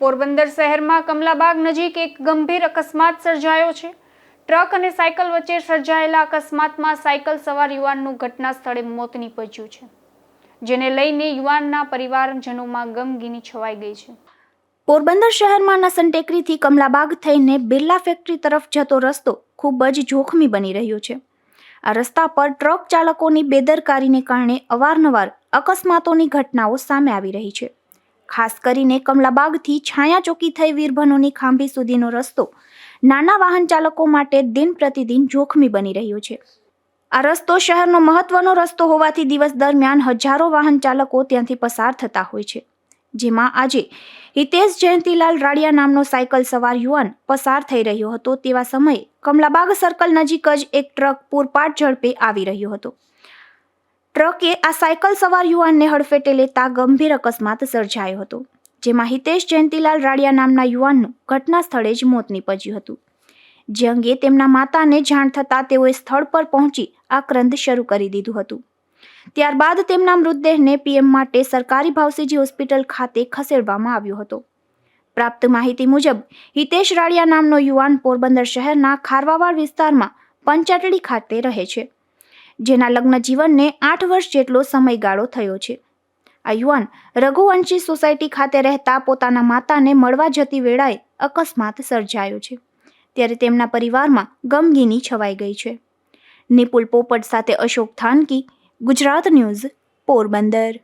પોરબંદર શહેરમાં કમલાબાગ નજીક એક ગંભીર અકસ્માત સર્જાયો છે. ટ્રક અને સાયકલ વચ્ચે સર્જાયેલા અકસ્માતમાં સાયકલ સવાર યુવાનનું ઘટના સ્થળે મોત નીપજ્યું છે, જેને લઈને યુવાનના પરિવારજનોમાં ગમગીની છવાઈ ગઈ છે. પોરબંદર શહેરમાં નસન ટેકરીથી કમલાબાગ થઈને બિરલા ફેક્ટરી તરફ જતો રસ્તો ખૂબ જ જોખમી બની રહ્યો છે. આ રસ્તા પર ટ્રક ચાલકોની બેદરકારીને કારણે અવારનવાર અકસ્માતોની ઘટનાઓ સામે આવી રહી છે. ખાસ કરીને કમલાબાગથી છાયા ચોકી થઈ વીરભનોની ખાંભી સુધીનો રસ્તો નાના વાહન ચાલકો માટે દિન પ્રતિદિન જોખમી બની રહ્યો છે. આ રસ્તો શહેરનો મહત્વનો રસ્તો હોવાથી દિવસ દરમિયાન હજારો વાહન ચાલકો ત્યાંથી પસાર થતા હોય છે. જેમાં આજે હિતેશ જયંતિલાલ રાડિયા નામનો સાયકલ સવાર યુવાન પસાર થઈ રહ્યો હતો. તેવા સમયે કમલાબાગ સર્કલ નજીક જ એક ટ્રક પૂરપાટ ઝડપે આવી રહ્યો હતો. ટ્રકે આ સાયકલ સવાર યુવાનને હડફેટે લેતા ગંભીર અકસ્માત સર્જાયો હતો, જેમાં હિતેશ જયંતિલાલ રાડિયા નામના યુવાનનું ઘટના સ્થળે જ મોત નીપજ્યું હતું. જે અંગે તેમના માતાને જાણ થતાં તેઓએ સ્થળ પર પહોંચી આક્રંદ શરૂ કરી દીધું હતું. ત્યારબાદ તેમના મૃતદેહને પીએમ માટે સરકારી ભાવસીજી હોસ્પિટલ ખાતે ખસેડવામાં આવ્યો હતો. પ્રાપ્ત માહિતી મુજબ, હિતેશ રાડિયા નામનો યુવાન પોરબંદર શહેરના ખારવાવાડ વિસ્તારમાં પંચાટડી ખાતે રહે છે. જેના લગ્ન જીવનને આઠ વર્ષ જેટલો સમયગાળો થયો છે. આ યુવાન રઘુવંશી સોસાયટી ખાતે રહેતા પોતાના માતાને મળવા જતી વેળાએ અકસ્માત સર્જાયો છે. ત્યારે તેમના પરિવારમાં ગમગીની છવાઈ ગઈ છે. નિપુલ પોપટ સાથે અશોક થાનકી, ગુજરાત ન્યૂઝ, પોરબંદર.